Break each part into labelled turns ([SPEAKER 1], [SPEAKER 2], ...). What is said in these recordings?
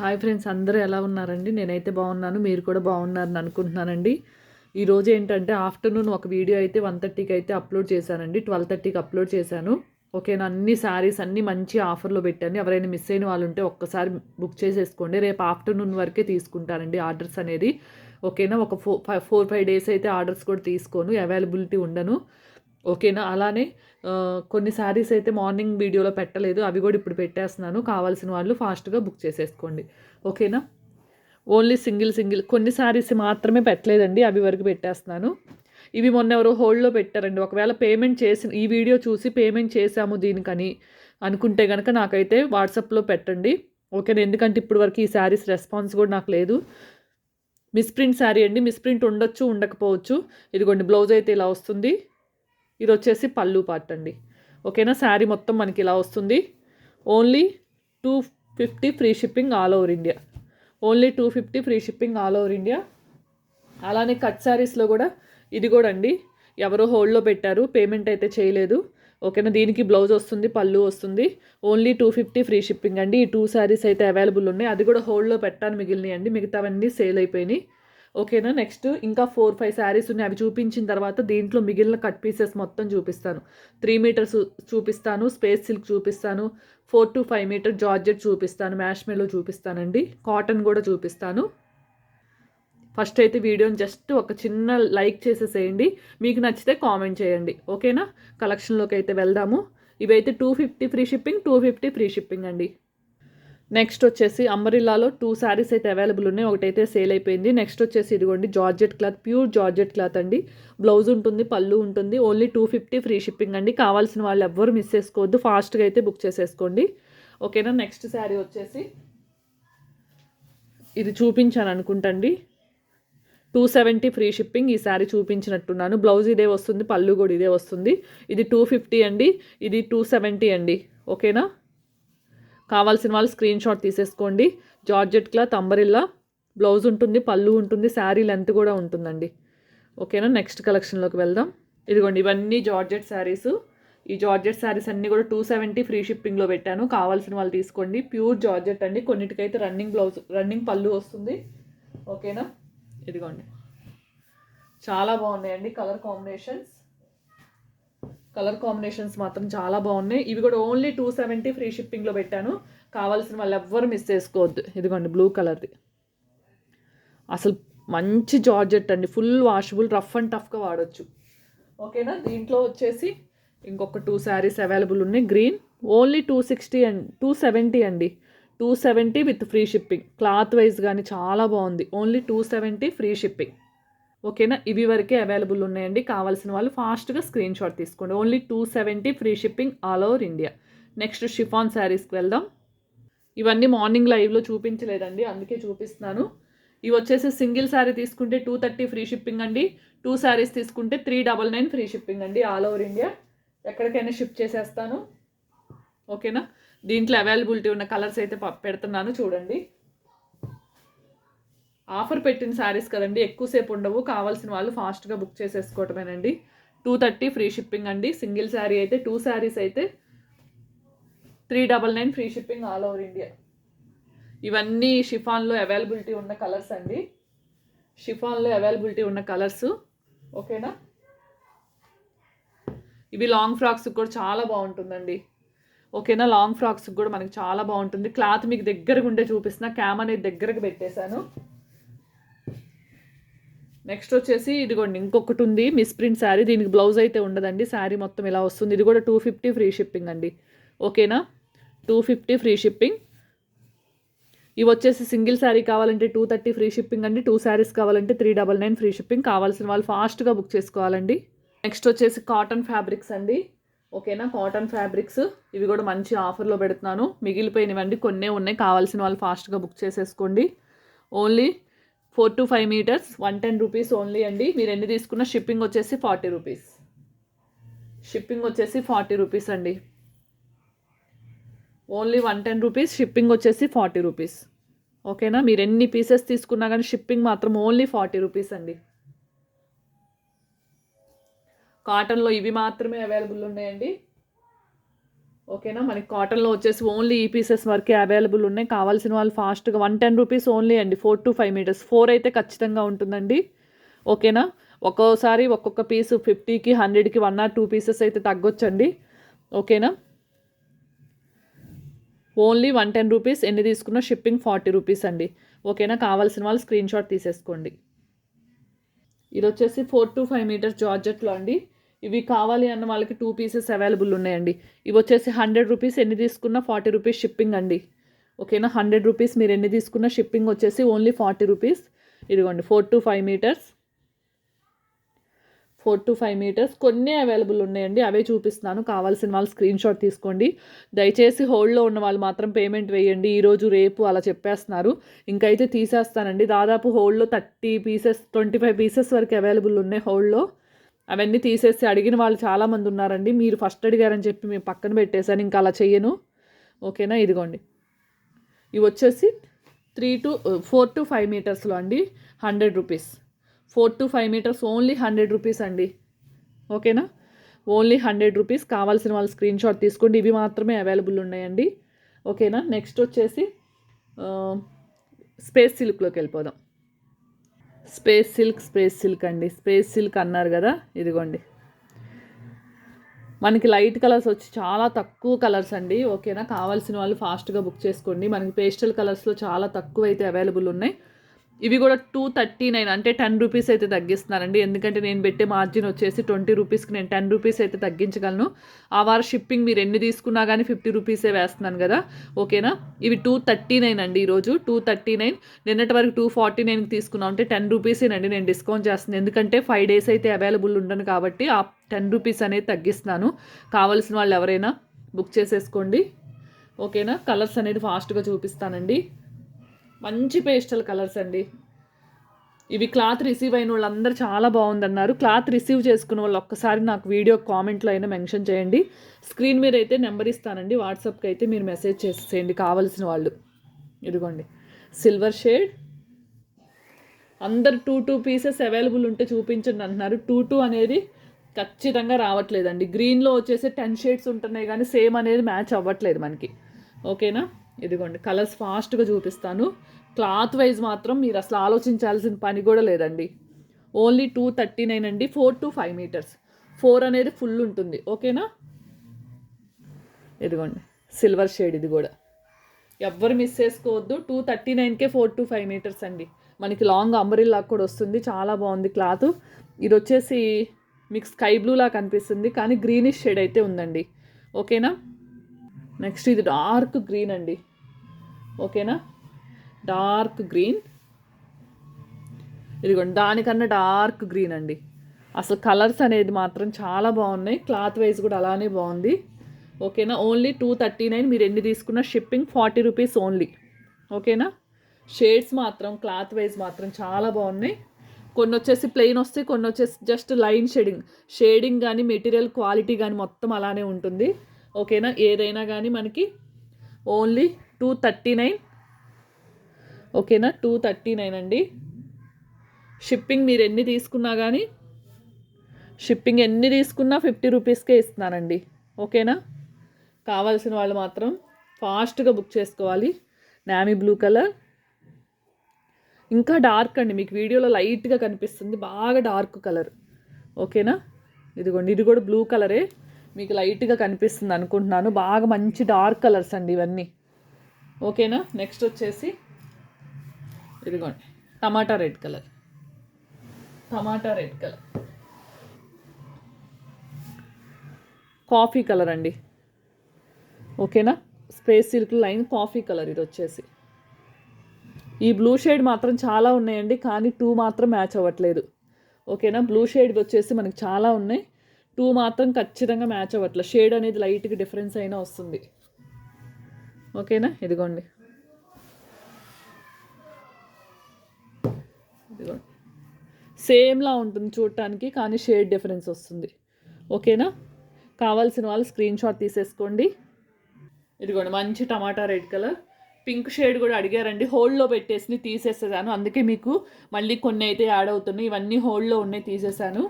[SPEAKER 1] Hi friends అందరూ ఎలా ఉన్నారండి? నేనైతే బాగున్నాను మీరు కూడా బాగున్నారని అనుకుంటున్నానండి. ఈరోజు ఏంటంటే ఆఫ్టర్నూన్ ఒక వీడియో అయితే వన్ థర్టీకి అయితే అప్లోడ్ చేశానండి. ట్వెల్వ్ థర్టీకి అప్లోడ్ చేశాను. ఓకేనా అన్ని శారీస్ అన్నీ మంచి ఆఫర్లో పెట్టాను ఎవరైనా మిస్ అయిన వాళ్ళు ఉంటే ఒక్కసారి బుక్ చేసేసుకోండి. రేపు ఆఫ్టర్నూన్ వరకే తీసుకుంటానండి ఆర్డర్స్ అనేది. ఓకేనా? ఒక four five four five days అయితే ఆర్డర్స్ కూడా తీసుకోను. అవైలబిలిటీ ఉండను. ఓకేనా? అలానే కొన్ని శారీస్ అయితే మార్నింగ్ వీడియోలో పెట్టలేదు. అవి కూడా ఇప్పుడు పెట్టేస్తున్నాను. కావాల్సిన వాళ్ళు ఫాస్ట్గా బుక్ చేసేసుకోండి. ఓకేనా? Only single single. కొన్ని శారీస్ మాత్రమే పెట్టలేదండి. అవి వరకు పెట్టేస్తున్నాను. ఇవి మొన్న ఎవరో హోల్డ్లో పెట్టారండి. ఒకవేళ పేమెంట్ చేసి ఈ వీడియో చూసి పేమెంట్ చేశాము దీనికని అనుకుంటే కనుక నాకైతే వాట్సాప్లో పెట్టండి. ఓకేనా? ఎందుకంటే ఇప్పుడు వరకు ఈ శారీస్ రెస్పాన్స్ కూడా నాకు లేదు. మిస్ప్రింట్ శారీ అండి. మిస్ప్రింట్ ఉండొచ్చు ఉండకపోవచ్చు. ఇదిగోండి బ్లౌజ్ అయితే ఇలా వస్తుంది. ఇది వచ్చేసి పళ్ళు పార్ట్ అండి. ఓకేనా? శారీ మొత్తం మనకి ఇలా వస్తుంది. Only two fifty free shipping all over India only two fifty free shipping all over India అలానే కట్ శారీస్లో కూడా ఇది కూడా అండి. ఎవరో హోల్డ్లో పెట్టారు పేమెంట్ అయితే చేయలేదు. ఓకేనా? దీనికి బ్లౌజ్ వస్తుంది పళ్ళు వస్తుంది. Only two fifty free shipping అండి. ఈ టూ శారీస్ అయితే అవైలబుల్ ఉన్నాయి. అది కూడా హోల్డ్లో పెట్టాను మిగిలినాయి అండి. మిగతావన్నీ సేల్ అయిపోయినాయి. ఓకేనా నెక్స్ట్ ఇంకా ఫోర్ ఫైవ్ శారీస్ ఉన్నాయి. అవి చూపించిన తర్వాత దీంట్లో మిగిలిన కట్ పీసెస్ మొత్తం చూపిస్తాను. త్రీ మీటర్స్ చూపిస్తాను స్పేస్ సిల్క్ చూపిస్తాను four to five metre georgette చూపిస్తాను మ్యాష్మెలో చూపిస్తానండి. కాటన్ కూడా చూపిస్తాను. ఫస్ట్ అయితే వీడియోని జస్ట్ ఒక చిన్న లైక్ చేసేసేయండి. మీకు నచ్చితే కామెంట్ చేయండి. ఓకేనా కలెక్షన్లోకి అయితే వెళ్దాము. ఇవైతే two fifty free shipping two fifty free shipping అండి. నెక్స్ట్ వచ్చేసి అంబరిల్లాలో టూ శారీస్ అయితే అవైలబుల్ ఉన్నాయి. ఒకటైతే సేల్ అయిపోయింది. నెక్స్ట్ వచ్చేసి ఇదిగోండి georgette cloth pure georgette cloth అండి. బ్లౌజ్ ఉంటుంది పళ్ళు ఉంటుంది. Only two fifty free shipping అండి. కావాల్సిన వాళ్ళు ఎవ్వరు మిస్ చేసుకోవద్దు. ఫాస్ట్గా అయితే బుక్ చేసేసుకోండి. ఓకేనా నెక్స్ట్ శారీ వచ్చేసి ఇది చూపించాను అనుకుంటండి. టూ సెవెంటీ ఫ్రీ షిప్పింగ్ ఈ శారీ చూపించినట్టున్నాను. బ్లౌజ్ ఇదే వస్తుంది పళ్ళు కూడా ఇదే వస్తుంది. ఇది టూ ఫిఫ్టీ అండి. ఇది టూ సెవెంటీ అండి. ఓకేనా కావాల్సిన వాళ్ళు స్క్రీన్ షాట్ తీసేసుకోండి. జార్జెట్ క్లాత్ అంబరిల్లా బ్లౌజ్ ఉంటుంది పళ్ళు ఉంటుంది శారీ లెంత్ కూడా ఉంటుందండి. ఓకేనా నెక్స్ట్ కలెక్షన్లోకి వెళ్దాం. ఇదిగోండి ఇవన్నీ జార్జెట్ శారీస్. ఈ జార్జెట్ శారీస్ అన్నీ కూడా టూ సెవెంటీ ఫ్రీ షిప్పింగ్లో పెట్టాను. కావాల్సిన వాళ్ళు తీసుకోండి. ప్యూర్ జార్జెట్ అండి. కొన్నిటికైతే రన్నింగ్ బ్లౌజ్ రన్నింగ్ పళ్ళు వస్తుంది. ఓకేనా ఇదిగోండి. చాలా బాగున్నాయండి. కలర్ కాంబినేషన్స్ కలర్ కాంబినేషన్స్ మాత్రం చాలా బాగున్నాయి. ఇవి కూడా ఓన్లీ టూ సెవెంటీ ఫ్రీ షిప్పింగ్లో పెట్టాను. కావాల్సిన వాళ్ళు ఎవ్వరు మిస్ చేసుకోవద్దు. ఇదిగోండి బ్లూ కలర్ది. అసలు మంచి జార్జెట్ అండి. ఫుల్ వాషబుల్ రఫ్ అండ్ టఫ్గా వాడచ్చు. ఓకేనా? దీంట్లో వచ్చేసి ఇంకొక టూ శారీస్ అవైలబుల్ ఉన్నాయి. Green only two sixty and two seventy అండి. Two seventy with free shipping. Cloth wise కానీ చాలా బాగుంది. Only two seventy free shipping. ఓకేనా? ఇవి వరకే అవైలబుల్ ఉన్నాయండి. కావాల్సిన వాళ్ళు ఫాస్ట్గా స్క్రీన్ షాట్ తీసుకోండి. Only two seventy free shipping all over India next chiffon శారీస్కి వెళ్దాం. ఇవన్నీ మార్నింగ్ లైవ్లో చూపించలేదండి. అందుకే చూపిస్తున్నాను. ఇవి వచ్చేసి సింగిల్ శారీ తీసుకుంటే టూ థర్టీ ఫ్రీ షిప్పింగ్ అండి. టూ శారీస్ తీసుకుంటే three double nine free shipping అండి ఆల్ ఓవర్ ఇండియా ఎక్కడికైనా షిప్ చేసేస్తాను. ఓకేనా? దీంట్లో అవైలబిలిటీ ఉన్న కలర్స్ అయితే పెడుతున్నాను. చూడండి. ఆఫర్ పెట్టిన శారీస్ కదండి ఎక్కువసేపు ఉండవు. కావాల్సిన వాళ్ళు ఫాస్ట్గా బుక్ చేసేసుకోవటమేనండి. టూ థర్టీ ఫ్రీ షిప్పింగ్ అండి. సింగిల్ శారీ అయితే టూ శారీస్ అయితే three double nine free shipping all over India ఇవన్నీ షిఫాన్లో అవైలబిలిటీ ఉన్న కలర్స్ అండి. షిఫాన్లో అవైలబిలిటీ ఉన్న కలర్స్ ఓకేనా? ఇవి లాంగ్ ఫ్రాక్స్ కూడా చాలా బాగుంటుందండి. ఓకేనా? లాంగ్ ఫ్రాక్స్ కూడా మనకి చాలా బాగుంటుంది. క్లాత్ మీకు దగ్గరగా ఉండే చూపిస్తున్నా. క్యామ్ అనేది దగ్గరకు పెట్టేశాను. నెక్స్ట్ వచ్చేసి ఇదిగోండి ఇంకొకటి ఉంది మిస్ ప్రింట్ శారీ. దీనికి బ్లౌజ్ అయితే ఉండదండి. శారీ మొత్తం ఇలా వస్తుంది. ఇది కూడా టూ ఫిఫ్టీ ఫ్రీ షిప్పింగ్ అండి. ఓకేనా టూ ఫిఫ్టీ ఫ్రీ షిప్పింగ్ ఇవి వచ్చేసి సింగిల్ శారీ కావాలంటే టూ థర్టీ ఫ్రీ షిప్పింగ్ అండి. టూ శారీస్ కావాలంటే three double nine free shipping కావాల్సిన వాళ్ళు ఫాస్ట్గా బుక్ చేసుకోవాలండి. నెక్స్ట్ వచ్చేసి కాటన్ ఫ్యాబ్రిక్స్ అండి. ఓకేనా కాటన్ ఫ్యాబ్రిక్స్ ఇవి కూడా మంచి ఆఫర్లో పెడుతున్నాను. మిగిలిపోయినవండి కొన్నే ఉన్నాయి. కావాల్సిన వాళ్ళు ఫాస్ట్గా బుక్ చేసేసుకోండి. Only four to five metres one ten rupees only అండి. మీరు ఎన్ని తీసుకున్న షిప్పింగ్ వచ్చేసి ఫార్టీ రూపీస్. షిప్పింగ్ వచ్చేసి ఫార్టీ రూపీస్ అండి. Only one ten rupees shipping వచ్చేసి ఫార్టీ రూపీస్. ఓకేనా? మీరు ఎన్ని పీసెస్ తీసుకున్నా కానీ షిప్పింగ్ మాత్రం ఓన్లీ ఫార్టీ రూపీస్ అండి. కాటన్లో ఇవి మాత్రమే అవైలబుల్ ఉన్నాయండి. ఓకేనా? మనకి కాటన్లో వచ్చేసి ఓన్లీ ఈ పీసెస్ వరకే అవైలబుల్ ఉన్నాయి. కావాల్సిన వాళ్ళు ఫాస్ట్గా వన్ టెన్ రూపీస్ ఓన్లీ అండి. Four to five metres. Four అయితే ఖచ్చితంగా ఉంటుందండి. ఓకేనా? ఒక్కోసారి ఒక్కొక్క పీసు ఫిఫ్టీకి హండ్రెడ్కి వన్ ఆర్ టూ పీసెస్ అయితే తగ్గొచ్చండి. ఓకేనా? Only one ten rupees. ఎన్ని తీసుకున్నా షిప్పింగ్ ఫార్టీ రూపీస్ అండి. ఓకేనా? కావాల్సిన వాళ్ళు స్క్రీన్ షాట్ తీసేసుకోండి. ఇది వచ్చేసి ఫోర్ టు ఫైవ్ మీటర్స్ జార్జెట్లో అండి. ఇవి కావాలి అన్న వాళ్ళకి టూ పీసెస్ అవైలబుల్ ఉన్నాయండి. ఇవి వచ్చేసి హండ్రెడ్ రూపీస్ ఎన్ని తీసుకున్నా ఫార్టీ రూపీస్ షిప్పింగ్ అండి. ఓకేనా? హండ్రెడ్ రూపీస్ మీరు ఎన్ని తీసుకున్నా షిప్పింగ్ వచ్చేసి ఓన్లీ ఫార్టీ రూపీస్ ఇదిగోండి four to five metres four to five metres కొన్ని అవైలబుల్ ఉన్నాయండి. అవే చూపిస్తున్నాను. కావాల్సిన వాళ్ళు స్క్రీన్ షాట్ తీసుకోండి. దయచేసి హోల్డ్లో ఉన్న వాళ్ళు మాత్రం పేమెంట్ వేయండి. ఈరోజు రేపు అలా చెప్పేస్తున్నారు. ఇంకైతే తీసేస్తానండి. దాదాపు హోల్డ్లో thirty pieces twenty five pieces వరకు అవైలబుల్ ఉన్నాయి హోల్డ్లో అవన్నీ తీసేసి అడిగిన వాళ్ళు చాలామంది ఉన్నారండి. మీరు ఫస్ట్ అడిగారని చెప్పి మేము పక్కన పెట్టేశాను. ఇంకా అలా చెయ్యను. ఓకేనా? ఇదిగోండి. ఇవి వచ్చేసి three to four to five మీటర్స్లో అండి. Hundred rupees four to five metres only hundred rupees అండి. ఓకేనా? ఓన్లీ హండ్రెడ్ రూపీస్ కావాల్సిన వాళ్ళు స్క్రీన్ షాట్ తీసుకోండి. ఇవి మాత్రమే అవైలబుల్ ఉన్నాయండి. ఓకేనా? నెక్స్ట్ వచ్చేసి uh, స్పేస్ సిల్క్లోకి వెళ్ళిపోదాం. స్పేస్ సిల్క్ స్పేస్ సిల్క్ అండి. స్పేస్ సిల్క్ అన్నారు కదా ఇదిగోండి. మనకి లైట్ కలర్స్ వచ్చి చాలా తక్కువ కలర్స్ అండి. ఓకేనా? కావాల్సిన వాళ్ళు ఫాస్ట్గా బుక్ చేసుకోండి. మనకి పేస్టల్ కలర్స్లో చాలా తక్కువ అయితే అవైలబుల్ ఉన్నాయి. ఇవి కూడా టూ థర్టీ నైన్ అంటే టెన్ రూపీస్ అయితే తగ్గిస్తున్నానండి ఎందుకంటే నేను పెట్టే మార్జిన్ వచ్చేసి ట్వంటీ రూపీస్కి నేను టెన్ రూపీస్ అయితే తగ్గించగలను. ఆ వారం షిప్పింగ్ మీరు ఎన్ని తీసుకున్నా కానీ ఫిఫ్టీ రూపీసే వేస్తున్నాను కదా. ఓకేనా? ఇవి టూ థర్టీ నైన్ అండి ఈరోజు. టూ థర్టీ నైన్ నిన్నటి వరకు టూ ఫార్టీ నైన్కి తీసుకున్నాం అంటే టెన్ రూపీసేనండి నేను డిస్కౌంట్ చేస్తున్నాను. ఎందుకంటే ఫైవ్ డేస్ అయితే అవైలబుల్ ఉండను కాబట్టి ఆ టెన్ రూపీస్ అనేది తగ్గిస్తున్నాను. కావాల్సిన వాళ్ళు ఎవరైనా బుక్ చేసేసుకోండి. ఓకేనా? కలర్స్ అనేది ఫాస్ట్గా చూపిస్తానండి. మంచి పేస్టల్ కలర్స్ అండి. ఇవి క్లాత్ రిసీవ్ అయిన వాళ్ళందరూ చాలా బాగుందన్నారు. క్లాత్ రిసీవ్ చేసుకున్న వాళ్ళు ఒక్కసారి నాకు వీడియో కామెంట్లో అయినా మెన్షన్ చేయండి. స్క్రీన్ మీద అయితే నెంబర్ ఇస్తానండి. వాట్సాప్కి అయితే మీరు మెసేజ్ చేసేయండి కావాల్సిన వాళ్ళు. ఇదిగోండి. Silver shade. అందరు టూ టూ పీసెస్ అవైలబుల్ ఉంటే చూపించండి అంటున్నారు. టూ టూ అనేది ఖచ్చితంగా రావట్లేదండి. గ్రీన్లో వచ్చేసి టెన్ షేడ్స్ ఉంటున్నాయి కానీ సేమ్ అనేది మ్యాచ్ అవ్వట్లేదు మనకి. ఓకేనా? ఇదిగోండి కలర్స్ ఫాస్ట్గా చూపిస్తాను. క్లాత్ వైజ్ మాత్రం మీరు అసలు ఆలోచించాల్సిన పని కూడా లేదండి. ఓన్లీ టూ థర్టీ నైన్ అండి four to five metres. Four అనేది ఫుల్ ఉంటుంది ఓకేనా? ఇదిగోండి సిల్వర్ షేడ్ ఇది కూడా. ఎవ్వరు మిస్ చేసుకోవద్దు టూ థర్టీ నైన్కే ఫోర్ టు ఫైవ్ మీటర్స్ అండి. మనకి లాంగ్ అంబరిల్లా కూడా వస్తుంది చాలా బాగుంది క్లాత్. ఇది వచ్చేసి మీకు స్కై బ్లూలా కనిపిస్తుంది కానీ గ్రీనిష్ షేడ్ అయితే ఉందండి ఓకేనా? నెక్స్ట్ ఇది డార్క్ గ్రీన్ అండి. ఓకేనా? Dark green. ఇదిగోండి దానికన్నా డార్క్ గ్రీన్ అండి. అసలు కలర్స్ అనేది మాత్రం చాలా బాగున్నాయి. క్లాత్ వైజ్ కూడా అలానే బాగుంది. ఓకేనా? ఓన్లీ టూ థర్టీ నైన్ మీరు ఎన్ని తీసుకున్న షిప్పింగ్ ఫార్టీ రూపీస్ ఓన్లీ. ఓకేనా? షేడ్స్ మాత్రం క్లాత్ వైజ్ మాత్రం చాలా బాగున్నాయి. కొన్ని వచ్చేసి ప్లెయిన్ వస్తాయి కొన్ని వచ్చేసి జస్ట్ లైన్ షేడింగ్. షేడింగ్ కానీ మెటీరియల్ క్వాలిటీ కానీ మొత్తం అలానే ఉంటుంది. ఓకేనా? ఏదైనా కానీ మనకి ఓన్లీ టూ థర్టీ నైన్. ఓకేనా? టూ థర్టీ నైన్ అండి. షిప్పింగ్ మీరు ఎన్ని తీసుకున్నా కానీ షిప్పింగ్ ఎన్ని తీసుకున్నా ఫిఫ్టీ రూపీస్కే ఇస్తున్నానండి. ఓకేనా? కావాల్సిన వాళ్ళు మాత్రం ఫాస్ట్గా బుక్ చేసుకోవాలి. Navy blue colour. ఇంకా డార్క్ అండి. మీకు వీడియోలో లైట్గా కనిపిస్తుంది. బాగా డార్క్ కలర్. ఓకేనా? ఇదిగోండి. ఇది కూడా బ్లూ కలరే. మీకు లైట్గా కనిపిస్తుంది అనుకుంటున్నాను. బాగా మంచి డార్క్ కలర్స్ అండి ఇవన్నీ. ఓకేనా? నెక్స్ట్ వచ్చేసి ఇదిగోండి. Tomato red colour. Tomato red colour. Coffee colour అండి. ఓకేనా? Space silk line coffee colour ఇది వచ్చేసి. ఈ బ్లూ షేడ్ మాత్రం చాలా ఉన్నాయండి కానీ టూ మాత్రం మ్యాచ్ అవ్వట్లేదు. ఓకేనా? బ్లూ షేడ్ వచ్చేసి మనకి చాలా ఉన్నాయి. టూ మాత్రం ఖచ్చితంగా మ్యాచ్ అవ్వట్లేదు షేడ్ అనేది లైట్గా డిఫరెన్స్ అయినా వస్తుంది. ఓకేనా? ఇదిగోండి. ఇదిగోండి. సేమ్లా ఉంటుంది చూడటానికి కానీ షేడ్ డిఫరెన్స్ వస్తుంది. ఓకేనా? కావాల్సిన వాళ్ళు స్క్రీన్ షాట్ తీసేసుకోండి. ఇదిగోండి మంచి tomato red colour. Pink shade కూడా అడిగారండి. హోల్డ్లో పెట్టేసి తీసేసేదాను అందుకే మీకు మళ్ళీ కొన్ని అయితే యాడ్ అవుతున్నాయి. ఇవన్నీ హోల్డ్లో ఉన్నాయి తీసేసాను.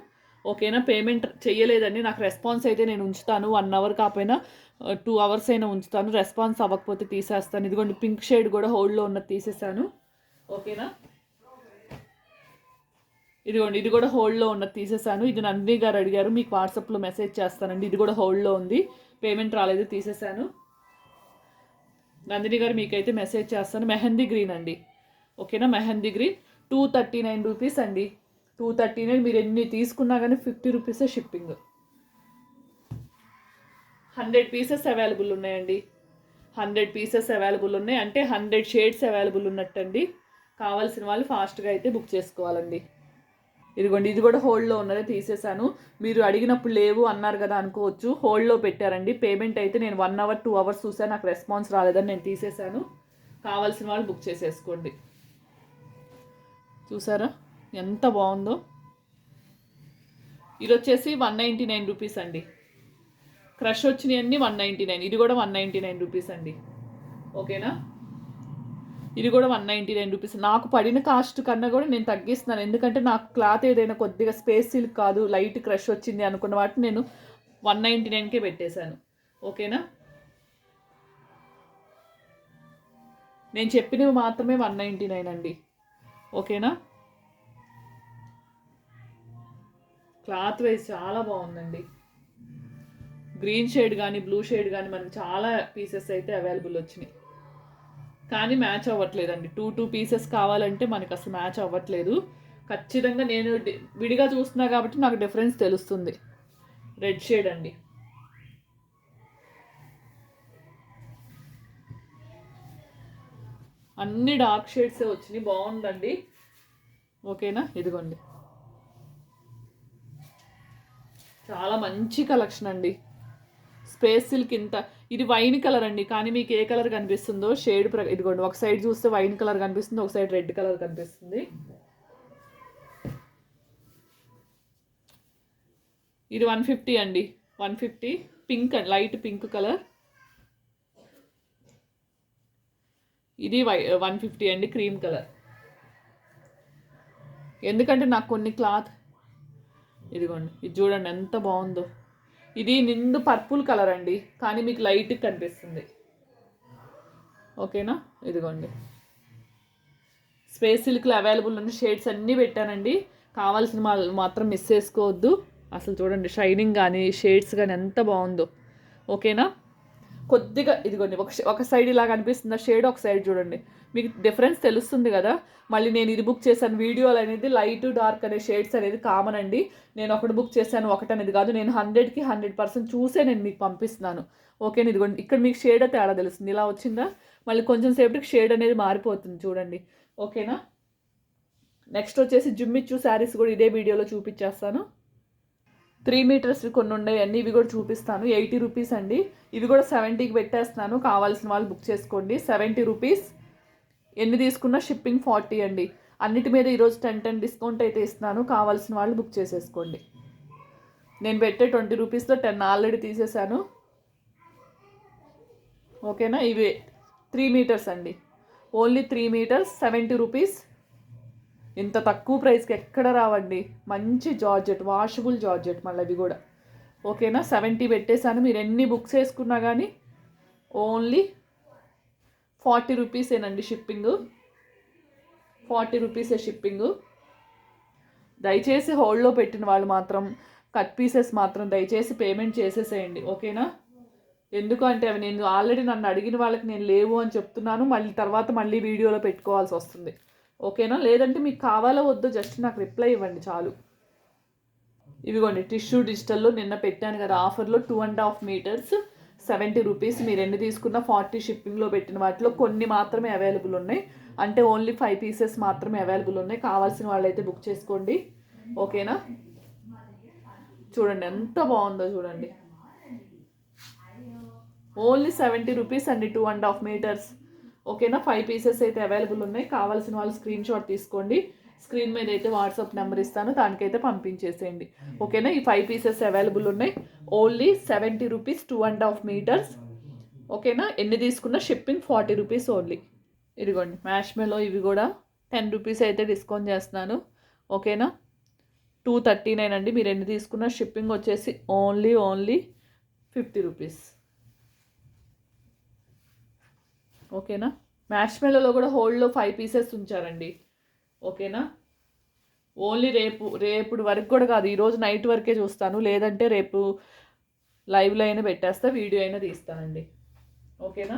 [SPEAKER 1] ఓకేనా పేమెంట్ చేయలేదండి నాకు రెస్పాన్స్ అయితే నేను ఉంచుతాను వన్ అవర్ కాకపోయినా టూ అవర్స్ అయినా ఉంచుతాను రెస్పాన్స్ అవ్వకపోతే తీసేస్తాను. ఇదిగోండి పింక్ షేడ్ కూడా హోల్డ్లో ఉన్నది తీసేసాను. ఓకేనా? ఇదిగోండి ఇది కూడా హోల్డ్లో ఉన్నది తీసేసాను. ఇది నందిని గారు అడిగారు మీకు వాట్సాప్లో మెసేజ్ చేస్తానండి ఇది కూడా హోల్డ్లో ఉంది పేమెంట్ రాలేదు తీసేసాను. నందిని గారు మీకైతే మెసేజ్ చేస్తాను. మెహందీ గ్రీన్ అండి. ఓకేనా mehndi green. Two thirty nine rupees అండి. టూ థర్టీ మీరు ఎన్ని తీసుకున్నా కానీ ఫిఫ్టీ రూపీసే షిప్పింగ్. హండ్రెడ్ పీసెస్ అవైలబుల్ ఉన్నాయండి. హండ్రెడ్ పీసెస్ అవైలబుల్ ఉన్నాయి. అంటే హండ్రెడ్ షేడ్స్ అవైలబుల్ ఉన్నట్టండి. కావాల్సిన వాళ్ళు ఫాస్ట్గా అయితే బుక్ చేసుకోవాలండి. ఇదిగోండి ఇది కూడా హోల్డ్లో ఉన్నదే తీసేశాను మీరు అడిగినప్పుడు లేవు అన్నారు కదా అనుకోవచ్చు. హోల్డ్లో పెట్టారండి. పేమెంట్ అయితే నేను వన్ అవర్ టూ అవర్స్ చూసాను నాకు రెస్పాన్స్ రాలేదని నేను తీసేశాను కావాల్సిన వాళ్ళు బుక్ చేసేసుకోండి. చూసారా? ఎంత బాగుందో. ఇది వచ్చేసి వన్ నైంటీ నైన్ రూపీస్ అండి. క్రష్ వచ్చినాయన్నీ వన్ నైంటీ నైన్. ఇది కూడా వన్ నైంటీ నైన్ రూపీస్ అండి. ఓకేనా? ఇది కూడా వన్ నైంటీ నైన్ రూపీస్. నాకు పడిన కాస్ట్ కన్నా కూడా నేను తగ్గిస్తున్నాను. ఎందుకంటే నాకు క్లాత్ ఏదైనా కొద్దిగా స్పేస్ సిల్క్ కాదు లైట్ క్రష్ వచ్చింది అనుకున్న వాటిని నేను వన్ నైంటీ నైన్కే పెట్టేశాను. ఓకేనా? నేను చెప్పినవి మాత్రమే వన్ నైంటీ నైన్ అండి. ఓకేనా? క్లాత్ వైజ్ చాలా బాగుందండి. గ్రీన్ షేడ్ కానీ బ్లూ షేడ్ కానీ మనకి చాలా పీసెస్ అయితే అవైలబుల్ వచ్చినాయి. కానీ మ్యాచ్ అవ్వట్లేదండి. టూ టూ పీసెస్ కావాలంటే మనకి అసలు మ్యాచ్ అవ్వట్లేదు. ఖచ్చితంగా నేను విడిగా చూస్తున్నా కాబట్టి నాకు డిఫరెన్స్ తెలుస్తుంది. రెడ్ షేడ్ అండి. అన్ని డార్క్ షేడ్సే వచ్చినాయి. బాగుందండి. ఓకేనా? ఇదిగోండి. చాలా మంచి కలెక్షన్ అండి. స్పేస్ సిల్క్ ఇంత ఇది వైన్ కలర్ అండి కానీ మీకు ఏ కలర్ కనిపిస్తుందో షేడ్ ప్ర ఇదిగోండి ఒక సైడ్ చూస్తే వైన్ కలర్ కనిపిస్తుంది ఒక సైడ్ రెడ్ కలర్ కనిపిస్తుంది. ఇది వన్ ఫిఫ్టీ అండి one fifty pink light pink colour. ఇది వై వన్ ఫిఫ్టీ అండి క్రీమ్ కలర్. ఎందుకంటే నాకు కొన్ని క్లాత్ ఇదిగోండి ఇది చూడండి ఎంత బాగుందో. ఇది నిండు పర్పుల్ కలర్ అండి కానీ మీకు లైట్ కనిపిస్తుంది. ఓకేనా? ఇదిగోండి. స్పేస్ సిల్క్లో అవైలబుల్ ఉన్న షేడ్స్ అన్నీ పెట్టానండి. కావాల్సిన మాత్రం మిస్ చేసుకోవద్దు. అసలు చూడండి షైనింగ్ కానీ షేడ్స్ కానీ ఎంత బాగుందో. ఓకేనా? కొద్దిగా ఇదిగోండి ఒక ఒక సైడ్ ఇలా కనిపిస్తుంది షేడ్ ఒక సైడ్ చూడండి. మీకు డిఫరెన్స్ తెలుస్తుంది కదా? మళ్ళీ నేను ఇది బుక్ చేశాను వీడియోలు అనేది లైట్ డార్క్ అనే షేడ్స్ అనేది కామన్ అండి. నేను ఒకటి బుక్ చేశాను ఒకటి అనేది కాదు. నేను హండ్రెడ్కి హండ్రెడ్ పర్సెంట్ చూసే నేను మీకు పంపిస్తున్నాను. ఓకేనా ఇదిగోండి ఇక్కడ మీకు షేడ్ తేడా తెలుస్తుంది. ఇలా వచ్చిందా? మళ్ళీ కొంచెం సేపటికి షేడ్ అనేది మారిపోతుంది చూడండి. ఓకేనా నెక్స్ట్ వచ్చేసి జిమ్మిచ్చు శారీస్ కూడా ఇదే వీడియోలో చూపించేస్తాను. త్రీ మీటర్స్ కొన్ని ఉన్నాయి అన్ని ఇవి కూడా చూపిస్తాను. ఎయిటీ రూపీస్ అండి. ఇవి కూడా సెవెంటీకి పెట్టేస్తున్నాను కావాల్సిన వాళ్ళు బుక్ చేసుకోండి. Seventy rupees. ఎన్ని తీసుకున్నా షిప్పింగ్ ఫార్టీ అండి. అన్నిటి మీద ఈరోజు టెన్ టెన్ డిస్కౌంట్ అయితే ఇస్తున్నాను. కావాల్సిన వాళ్ళు బుక్ చేసేసుకోండి. నేను పెట్టే ట్వంటీ రూపీస్తో టెన్ ఆల్రెడీ తీసేశాను. ఓకేనా? ఇవి త్రీ మీటర్స్ అండి. Only three metres seventy rupees. ఇంత తక్కువ ప్రైస్కి ఎక్కడ రావండి? మంచి జార్జెట్ వాషబుల్ జార్జెట్ మళ్ళీ అవి కూడా. ఓకేనా? సెవెంటీ పెట్టేశాను. మీరు ఎన్ని బుక్స్ వేసుకున్నా కానీ ఓన్లీ ఫార్టీ రూపీసేనండి షిప్పింగ్. ఫార్టీ రూపీసే షిప్పింగ్. దయచేసి హోల్డ్లో పెట్టిన వాళ్ళు మాత్రం కట్ పీసెస్ మాత్రం దయచేసి పేమెంట్ చేసేసేయండి. ఓకేనా? ఎందుకంటే అవి నేను ఆల్రెడీ నన్ను అడిగిన వాళ్ళకి నేను లేవు అని చెప్తున్నాను. మళ్ళీ తర్వాత మళ్ళీ వీడియోలో పెట్టుకోవాల్సి వస్తుంది. ఓకేనా? లేదంటే మీకు కావాలో వద్దో జస్ట్ నాకు రిప్లై ఇవ్వండి చాలు. ఇవిగోండి టిష్యూ డిజిటల్లో నిన్న పెట్టాను కదా ఆఫర్లో two and half metres seventy rupees మీరు ఎన్ని తీసుకున్నా ఫార్టీ షిప్పింగ్లో పెట్టిన వాటిలో కొన్ని మాత్రమే అవైలబుల్ ఉన్నాయి. అంటే ఓన్లీ ఫైవ్ పీసెస్ మాత్రమే అవైలబుల్ ఉన్నాయి. కావాల్సిన వాళ్ళైతే బుక్ చేసుకోండి. ఓకేనా? చూడండి ఎంత బాగుందో చూడండి. ఓన్లీ సెవెంటీ రూపీస్ అండి టూ అండ్ హాఫ్ మీటర్స్. ఓకేనా? ఫైవ్ పీసెస్ అయితే అవైలబుల్ ఉన్నాయి. కావాల్సిన వాళ్ళు స్క్రీన్ షాట్ తీసుకోండి. స్క్రీన్ మీద అయితే వాట్సాప్ నెంబర్ ఇస్తాను. దానికైతే పంపించేసేయండి. ఓకేనా? ఈ ఫైవ్ పీసెస్ అవైలబుల్ ఉన్నాయి. Only seventy rupees two and half metres. ఓకేనా? ఎన్ని తీసుకున్నా షిప్పింగ్ ఫార్టీ రూపీస్ ఓన్లీ. ఇదిగోండి. మ్యాష్మెలో ఇవి కూడా టెన్ రూపీస్ అయితే డిస్కౌంట్ చేస్తున్నాను. ఓకేనా? టూ థర్టీ నైన్ అండి. మీరు ఎన్ని తీసుకున్న షిప్పింగ్ వచ్చేసి ఓన్లీ ఓన్లీ ఫిఫ్టీ రూపీస్. ఓకేనా? మ్యాష్ మెల్లో కూడా హోల్డ్లో ఫైవ్ పీసెస్ ఉంచారండి. ఓకేనా? ఓన్లీ రేపు రేపుడు వరకు కూడా కాదు ఈరోజు నైట్ వరకే చూస్తాను. లేదంటే రేపు లైవ్లో అయినా పెట్టేస్తా వీడియో అయినా తీస్తానండి. ఓకేనా?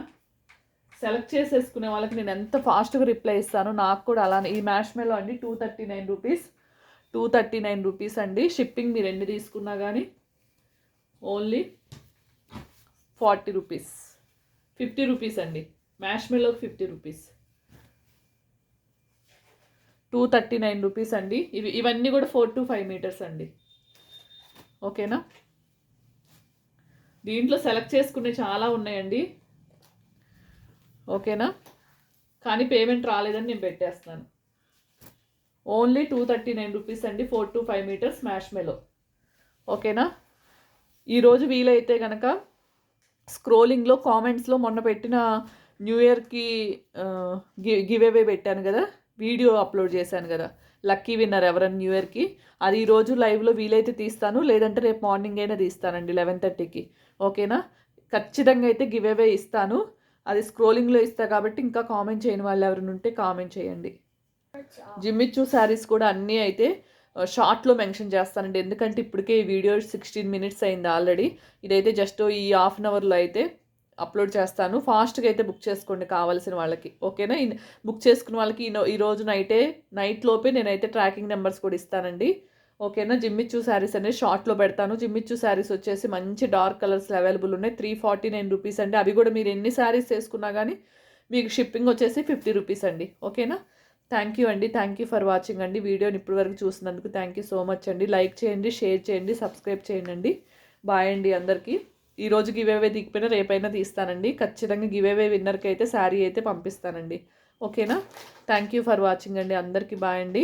[SPEAKER 1] సెలెక్ట్ చేసేసుకునే వాళ్ళకి నేను ఎంత ఫాస్ట్గా రిప్లై ఇస్తాను నాకు కూడా అలానే ఈ మ్యాష్ మెలో అండి two thirty nine rupees two thirty nine rupees అండి. షిప్పింగ్ మీరు ఎన్ని తీసుకున్నా కానీ only forty rupees fifty rupees అండి. Mash మిల్లోకి fifty rupees two thirty nine rupees అండి. ఇవి ఇవన్నీ కూడా ఫోర్ టు ఫైవ్ మీటర్స్ అండి. ఓకేనా దీంట్లో సెలెక్ట్ చేసుకునే చాలా ఉన్నాయండి. ఓకేనా కానీ పేమెంట్ రాలేదని నేను పెట్టేస్తున్నాను. Only two thirty nine rupees అండి four to five meters marshmallow ఓకేనా ఈరోజు వీలైతే కనుక స్క్రోలింగ్లో కామెంట్స్లో మొన్న పెట్టిన న్యూ ఇయర్కి గి గివ్ అవే పెట్టాను కదా వీడియో అప్లోడ్ చేశాను కదా లక్కీ విన్నర్ ఎవరన్నా న్యూ ఇయర్కి అది ఈరోజు లైవ్లో వీలైతే తీస్తాను లేదంటే రేపు మార్నింగ్ అయినా తీస్తానండి లెవెన్ థర్టీకి ఓకేనా? ఖచ్చితంగా అయితే గివ్ అవే ఇస్తాను అది స్క్రోలింగ్లో ఇస్తా కాబట్టి ఇంకా కామెంట్ చేయని వాళ్ళు ఎవరైనా ఉంటే కామెంట్ చేయండి. జిమ్మిచ్చు శారీస్ కూడా అన్నీ అయితే షార్ట్లో మెన్షన్ చేస్తానండి ఎందుకంటే ఇప్పటికే ఈ వీడియో సిక్స్టీన్ మినిట్స్ అయింది ఆల్రెడీ ఇదైతే జస్ట్ ఈ హాఫ్ అన్ అవర్లో అయితే అప్లోడ్ చేస్తాను. ఫాస్ట్గా అయితే బుక్ చేసుకోండి కావాల్సిన వాళ్ళకి. ఓకేనా? బుక్ చేసుకున్న వాళ్ళకి ఈ నో- రోజు నైటే నైట్ లోపే నేనైతే ట్రాకింగ్ నెంబర్స్ కూడా ఇస్తానండి. ఓకేనా? జిమ్మిచ్చు శారీస్ అనేది షార్ట్లో పెడతాను. జిమ్మిచ్చు శారీస్ వచ్చేసి మంచి డార్క్ కలర్స్ అవైలబుల్ ఉన్నాయి. త్రీ ఫార్టీ నైన్ రూపీస్ అండి. అవి కూడా మీరు ఎన్ని శారీస్ వేసుకున్నా కానీ మీకు షిప్పింగ్ వచ్చేసి ఫిఫ్టీ రూపీస్ అండి. ఓకేనా? థ్యాంక్ యూ అండి. థ్యాంక్ యూ ఫర్ వాచింగ్ అండి. వీడియోని ఇప్పటి వరకు చూసినందుకు థ్యాంక్ యూ సో మచ్ అండి. లైక్ చేయండి షేర్ చేయండి సబ్స్క్రైబ్ చేయండి. బాయ్ అండి అందరికీ. ఈ రోజు గివేవే దిగిపోయినా రేపైనా తీస్తానండి. ఖచ్చితంగా గివేవే విన్నర్కి అయితే శారీ అయితే పంపిస్తానండి. ఓకేనా? థ్యాంక్ యూ ఫర్ వాచింగ్ అండి. అందరికీ బాయ్ అండి.